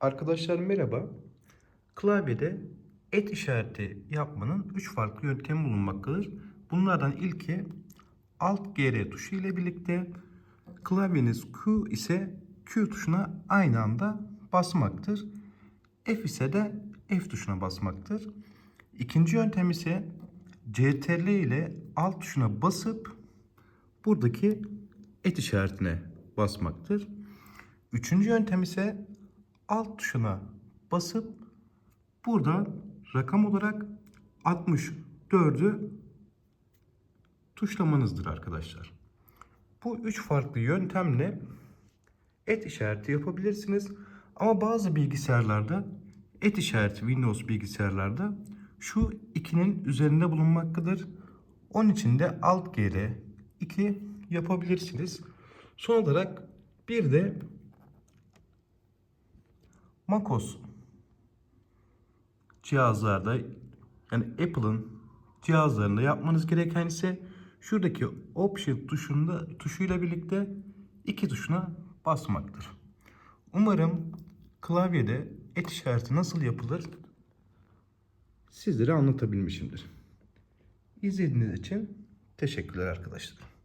Arkadaşlar merhaba. Klavyede et işareti yapmanın 3 farklı yöntemi bulunmaktadır. Bunlardan ilki Alt GR tuşu ile birlikte klavyeniz Q ise Q tuşuna aynı anda basmaktır. F ise de F tuşuna basmaktır. İkinci yöntem ise CTRL ile Alt tuşuna basıp buradaki et işaretine basmaktır. Üçüncü yöntem ise alt tuşuna basıp burada rakam olarak 64'ü tuşlamanızdır arkadaşlar. Bu üç farklı yöntemle et işareti yapabilirsiniz. Ama bazı bilgisayarlarda et işareti Windows bilgisayarlarda şu ikinin üzerinde bulunmaktadır. Onun için de alt gr 2 yapabilirsiniz. Son olarak bir de MacOS cihazlarda yani Apple'ın cihazlarında yapmanız gereken ise şuradaki Option tuşunda tuşuyla birlikte iki tuşuna basmaktır. Umarım klavyede et işareti nasıl yapılır sizlere anlatabilmişimdir. İzlediğiniz için teşekkürler arkadaşlar.